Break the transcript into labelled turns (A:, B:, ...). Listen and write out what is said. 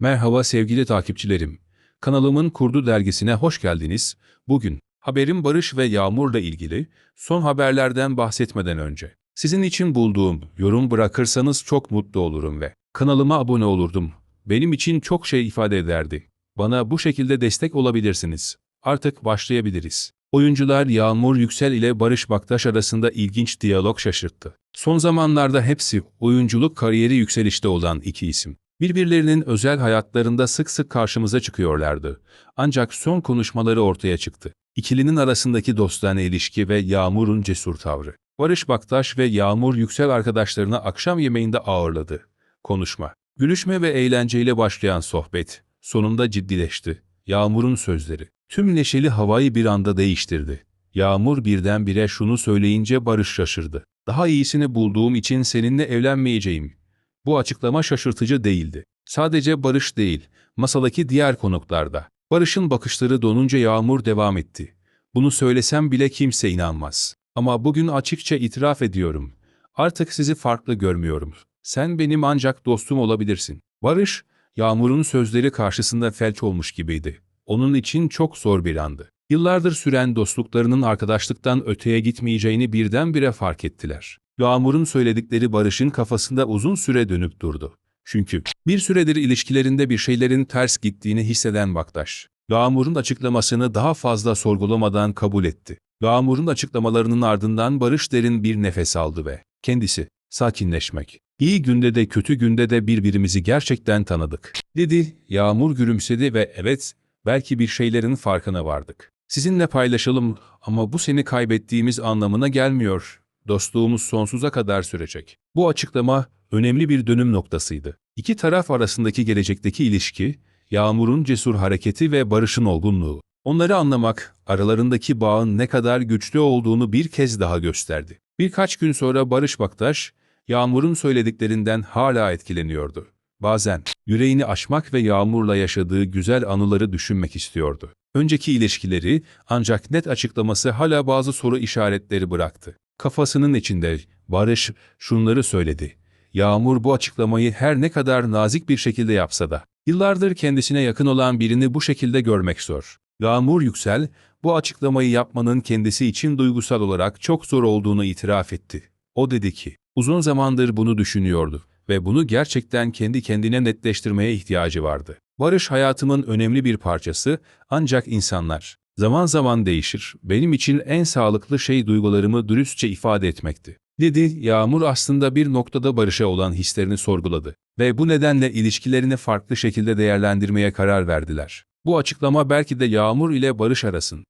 A: Merhaba sevgili takipçilerim. Kanalımın Kurdu dergisine hoş geldiniz. Bugün haberim Barış ve Yağmur'la ilgili son haberlerden bahsetmeden önce sizin için bulduğum yorum bırakırsanız çok mutlu olurum ve kanalıma abone olurdum. Benim için çok şey ifade ederdi. Bana bu şekilde destek olabilirsiniz. Artık başlayabiliriz. Oyuncular Yağmur Yüksel ile Barış Baktaş arasında ilginç diyalog şaşırttı. Son zamanlarda hepsi oyunculuk kariyeri yükselişte olan iki isim. Birbirlerinin özel hayatlarında sık sık karşımıza çıkıyorlardı. Ancak son konuşmaları ortaya çıktı. İkilinin arasındaki dostane ilişki ve Yağmur'un cesur tavrı. Barış Baktaş ve Yağmur Yüksel arkadaşlarını akşam yemeğinde ağırladı. Konuşma, gülüşme ve eğlenceyle başlayan sohbet sonunda ciddileşti. Yağmur'un sözleri tüm neşeli havayı bir anda değiştirdi. Yağmur birdenbire şunu söyleyince Barış şaşırdı. Daha iyisini bulduğum için seninle evlenmeyeceğim. Bu açıklama şaşırtıcı değildi. Sadece Barış değil, masadaki diğer konuklarda. Barış'ın bakışları donunca Yağmur devam etti. Bunu söylesem bile kimse inanmaz. Ama bugün açıkça itiraf ediyorum. Artık sizi farklı görmüyorum. Sen benim ancak dostum olabilirsin. Barış, Yağmur'un sözleri karşısında felç olmuş gibiydi. Onun için çok zor bir andı. Yıllardır süren dostluklarının arkadaşlıktan öteye gitmeyeceğini birdenbire fark ettiler. Yağmur'un söyledikleri Barış'ın kafasında uzun süre dönüp durdu. Çünkü bir süredir ilişkilerinde bir şeylerin ters gittiğini hisseden Baktaş, Yağmur'un açıklamasını daha fazla sorgulamadan kabul etti. Yağmur'un açıklamalarının ardından Barış derin bir nefes aldı ve kendisi sakinleşmek. İyi günde de kötü günde de birbirimizi gerçekten tanıdık. Dedi, Yağmur gülümsedi ve evet, belki bir şeylerin farkına vardık. Sizinle paylaşalım ama bu seni kaybettiğimiz anlamına gelmiyor. Dostluğumuz sonsuza kadar sürecek. Bu açıklama önemli bir dönüm noktasıydı. İki taraf arasındaki gelecekteki ilişki, Yağmur'un cesur hareketi ve Barış'ın olgunluğu. Onları anlamak, aralarındaki bağın ne kadar güçlü olduğunu bir kez daha gösterdi. Birkaç gün sonra Barış Baktaş, Yağmur'un söylediklerinden hala etkileniyordu. Bazen yüreğini aşmak ve Yağmur'la yaşadığı güzel anıları düşünmek istiyordu. Önceki ilişkileri ancak net açıklaması hala bazı soru işaretleri bıraktı. Kafasının içinde Barış şunları söyledi. Yağmur bu açıklamayı her ne kadar nazik bir şekilde yapsa da, yıllardır kendisine yakın olan birini bu şekilde görmek zor. Yağmur Yüksel, bu açıklamayı yapmanın kendisi için duygusal olarak çok zor olduğunu itiraf etti. O dedi ki, uzun zamandır bunu düşünüyordu ve bunu gerçekten kendi kendine netleştirmeye ihtiyacı vardı. Barış hayatımın önemli bir parçası ancak insanlar zaman zaman değişir. Benim için en sağlıklı şey duygularımı dürüstçe ifade etmekti. Dedi, Yağmur aslında bir noktada Barış'a olan hislerini sorguladı ve bu nedenle ilişkilerini farklı şekilde değerlendirmeye karar verdiler. Bu açıklama belki de Yağmur ile Barış arasın